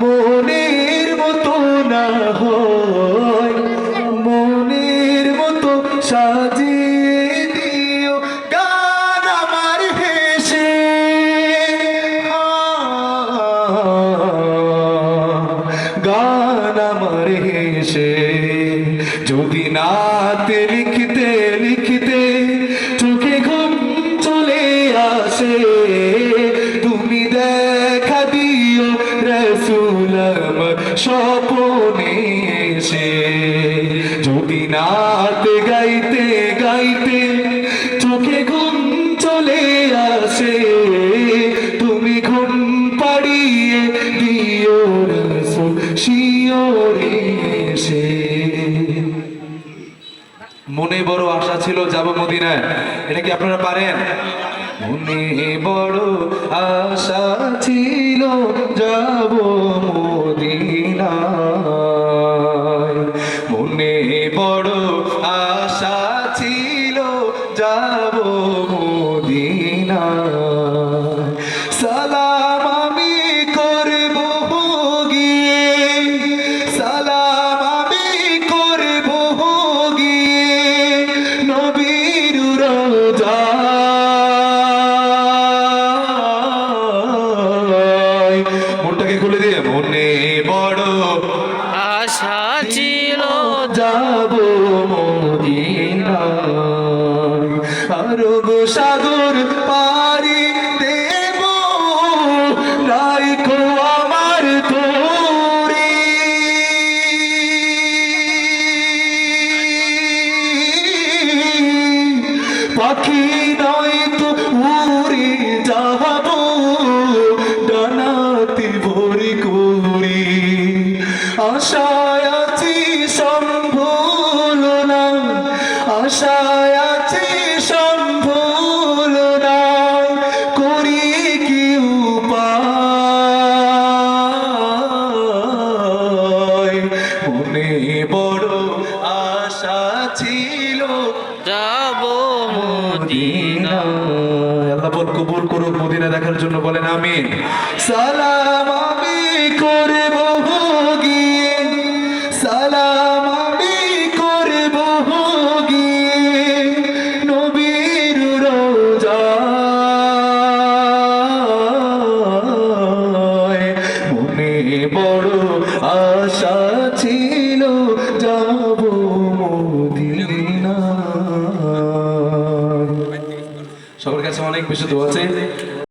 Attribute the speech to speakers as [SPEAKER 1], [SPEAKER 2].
[SPEAKER 1] মনের মতো না হয়। মনের মতো সাজিয়ে দিও গান আমার হেসে। গান আমার হেসে। যদি নাতে লিখতে লিখতে স্বপনে এসে, যদি নাতে গাইতে গাইতে চোখে ঘুম চলে আসে, তুমি ঘুম পাড়িয়ে দিও রসুল শিওরে এসে। মনে বড় আশা ছিল যাব মদিনায়। এটা কি আপনারা পারেন? মনে বড় আশা ছিল যাব আশা ছিল যাব সালাম আমি করব গিয়ে সালাম আমি করব গিয়ে নবীর রোজায় মনটাকে খুলে দিয়ে মনে বড়
[SPEAKER 2] আশা ছিল
[SPEAKER 1] যাব আরব সাগর পারি দেব। রাইখো আমার তোরে। পাখি নয় তো উড়ে যাব ডানাতে ভরি করি আশায় আছি সম্ভুল না আশায় আছি মনে বড় আশা ছিল।
[SPEAKER 2] যাব মদিনা।
[SPEAKER 1] আল্লাহ বল কবুল করুক মদিনা দেখার জন্য বলেন আমিন। সালাম বড় আশা ছিল যাব সবার কাছে অনেক বেশি দোয়া আছে